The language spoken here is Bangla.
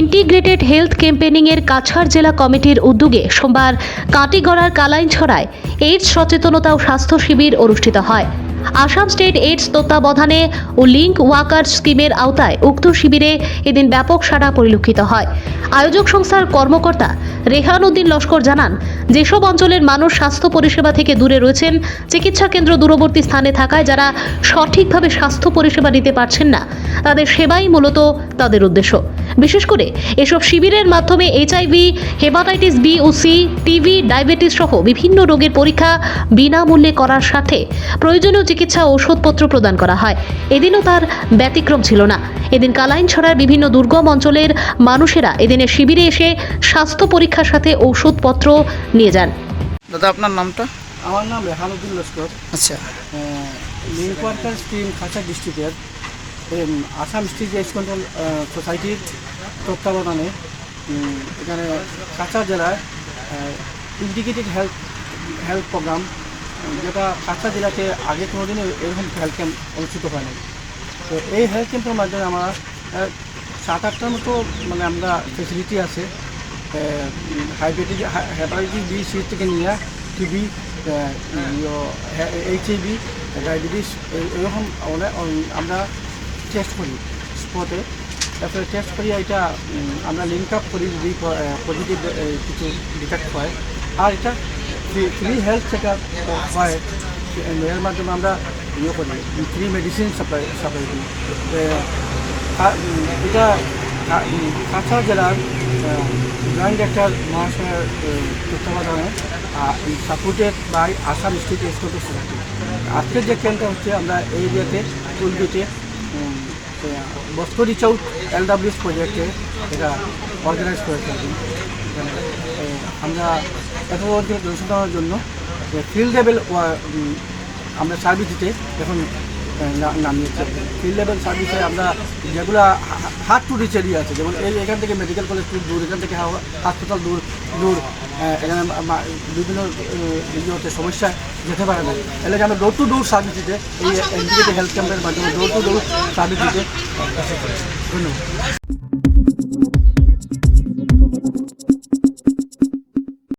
ইন্টিগ্রেটেড হেলথ ক্যাম্পেনিং এর কাছাড় জেলা কমিটির উদ্যোগে সোমবার কাটিগড়ার কালাইনছড়ায় এইডস সচেতনতা ও স্বাস্থ্য শিবির অনুষ্ঠিত হয়। আসাম স্টেট এইডস তত্ত্বাবধানে ও লিঙ্ক ওয়াকার স্কিমের আওতায় উক্ত শিবিরে এদিন ব্যাপক সাড়া পরিলক্ষিত হয়। আয়োজক সংস্থার কর্মকর্তা রেহান উদ্দিন লস্কর জানান, যেসব অঞ্চলের মানুষ স্বাস্থ্য পরিষেবা থেকে দূরে রয়েছেন, চিকিৎসা কেন্দ্র দূরবর্তী স্থানে থাকায় যারা সঠিকভাবে স্বাস্থ্য পরিষেবা নিতে পারছেন না, তাদের সেবাই মূলত তাদের উদ্দেশ্য। বিশেষ করে এসব শিবিরের মাধ্যমে এইচআইভি হেপাটাইটিস বি ও সি টিভি ডায়াবেটিস সহ বিভিন্ন রোগের পরীক্ষা বিনামূল্যে করার সাথে প্রয়োজনীয় চিকিৎসা ও ওষুধপত্র প্রদান করা হয়। এদিনও তার ব্যতিক্রম ছিল না। এদিন কালাইন ছড়ার বিভিন্ন দুর্গম অঞ্চলের মানুষেরা এদিনের শিবিরে এসে স্বাস্থ্য পরীক্ষার সাথে ঔষধপত্র নিয়ে যান। দাদা আপনার নামটা? আমার নাম রেহানুদ্দিন লস্কর। আচ্ছা। লিঙ্ক ওয়ার্কার স্কিম খাঁচা ডিস্ট্রিক্টের আসাম স্টেট এক্স কন্ট্রোল সোসাইটির তত্ত্বাবধানে এখানে কাঁচা জেলায় ইন্টিগ্রেটেড হেলথ হেলথ প্রোগ্রাম যেটা কাঁচা জেলাতে আগে কোনোদিনও এরকম হেলথ ক্যাম্প অনুষ্ঠিত হয়নি। তো এই হেলথ ক্যাম্পের মাধ্যমে আমরা সাত আটটার মতো মানে আমরা ফেসিলিটি আছে হাইপেটিস হেপাটাইটিস বি সি থেকে নিয়ে টিবি এইচ আইভি ডায়াবেটিস এরকম আমরা টেস্ট করি স্পটে তারপরে টেস্ট করি, এটা আমরা লিঙ্ক আপ করি যদি পজিটিভ কিছু ডিটেক্ট হয়। আর এটা ফ্রি হেলথ চেক আপ হয়। এর মাধ্যমে আমরা ইয়ে করি ফ্রি মেডিসিন সাপ্লাই সাপ্লাই করি। এটা কাছাড় জেলার জয়েন্ট ডাক্তার মহাশয়ের তত্ত্বাবধানে supported by Assam state society আজকের যে ক্যাম্পটা হচ্ছে, আমরা এই এরিয়াতে টুলগেটে বস্করি চৌক এলডাব্লিউএস প্রজেক্টে এটা অর্গানাইজ করেছে এখানে, আমরা এত অঞ্চল জনসাধারণের জন্য ফিল্ড লেভেল আমরা সার্ভিস দিতে এখন নামিয়েছি। ফিল্ড লেভেল সার্ভিসে আমরা যেগুলো হাত টু রিচ এরিয়া আছে যেমন এই এখান থেকে মেডিকেল কলেজ দূর এখান থেকে হাসপাতাল দূর দূর এখানে বিভিন্ন ইয়েতে সমস্যা যেতে পারে না। এলাকা আমরা ডোর টু ডোর সার্ভিস দিতে, এই ইন্ডিকেটেড হেলথ ক্যাম্পের মাধ্যমে ডোর টু ডোর সার্ভিস দিতে? ধন্যবাদ।